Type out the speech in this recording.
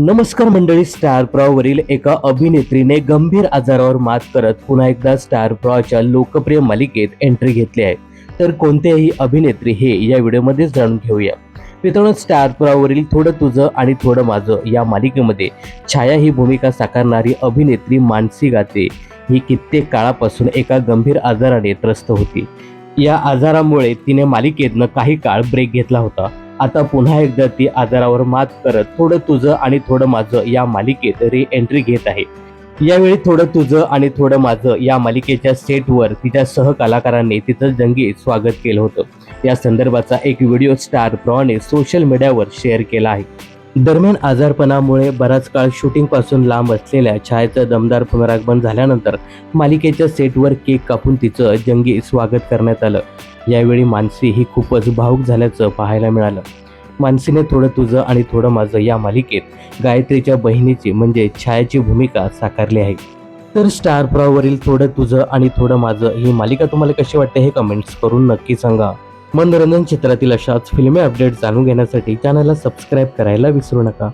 नमस्कार मंडळी स्टार प्रॉवरील एका अभिनेत्रीने गंभीर आजारावर मात करत पुन्हा एकदा स्टार प्रॉच्या लोकप्रिय मालिकेत एंट्री घेतली आहे. तर कोणत्याही अभिनेत्री हे या व्हिडिओमध्येच जाणून घेऊया. मित्रांनो स्टार प्रॉवरील थोडं तुझं आणि थोडं माझं या मालिकेमध्ये छाया ही भूमिका साकारणारी अभिनेत्री मानसी गाते ही कित्येक काळापासून एका गंभीर आजाराने त्रस्त होती. या आजारामुळे तिने मालिकेतनं काही काळ ब्रेक घेतला होता. आता पुन्हा एकदा ती आजारावर मात करत थोडं तुझं आणि थोडं माझं या मालिकेत री एंट्री घेत आहे. यावेळी थोडं तुझं आणि थोडं माझं या मालिकेच्या सेटवर तिच्या सहकलाकारांनी तिचं जंगी स्वागत केलं होतं. या संदर्भाचा एक व्हिडिओ स्टार प्रॉने सोशल मीडियावर शेअर केला आहे. दरम्यान आजारपणामुळे बराच काळ शूटिंगपासून लांब असलेल्या छायाचं दमदार पुनरागमन झाल्यानंतर मालिकेच्या सेटवर केक कापून तिचं जंगी स्वागत करण्यात आलं. यावेळी मानसी ही खूपच भावूक झाल्याचं पाहायला मिळालं. मानसीने थोडं तुझं आणि थोडं माझं या मालिकेत गायत्रीच्या बहिणीची म्हणजे छायाची भूमिका साकारली आहे. तर स्टार प्रॉवरील थोडं तुझं आणि थोडं माझं ही मालिका तुम्हाला कशी वाटते हे कमेंट्स करून नक्की सांगा. मनोरंजन क्षेत्रातील अशाच फिल्मी अपडेट जाणून घेण्यासाठी चॅनलला सबस्क्राईब करायला विसरू नका.